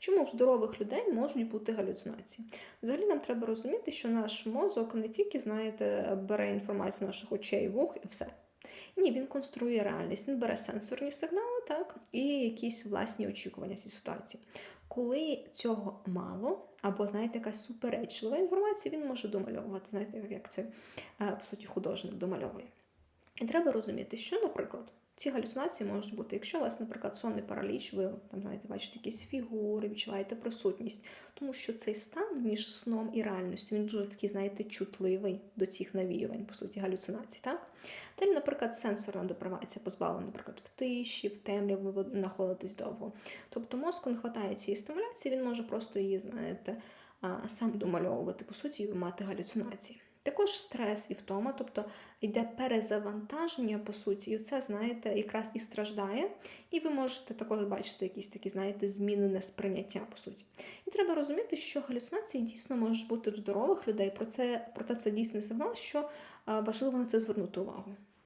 Чому в здорових людей можуть бути галюцинації? Взагалі нам треба розуміти, що наш мозок не тільки, знаєте, бере інформацію з наших очей, вух і все. Ні, він конструює реальність, він бере сенсорні сигнали, так, і якісь власні очікування в цій ситуації. Коли цього мало, або, знаєте, якась суперечлива інформація, він може домальовувати, знаєте, як- це, е, по суті, художник домальовує. І треба розуміти, що, наприклад, ці галюцинації можуть бути, якщо у вас, наприклад, сонний параліч, ви там знаєте, бачите якісь фігури, відчуваєте присутність, тому що цей стан між сном і реальністю він дуже такий, знаєте, чутливий до цих навіювань, по суті, галюцинацій. Так? Далі, наприклад, сенсорна депривація позбавлена, наприклад, в тиші, в темряві ви знаходитесь довго. Тобто мозку не вистачає цієї стимуляції, він може просто її, знаєте, сам домальовувати, по суті, і мати галюцинації. Також стрес і втома, тобто йде перезавантаження, по суті, і це, знаєте, якраз і страждає. І ви можете також бачити якісь такі, знаєте, змінене сприйняття, по суті. І треба розуміти, що галюцинації дійсно можуть бути в здорових людей, про це, проте це дійсний сигнал, що важливо на це звернути увагу.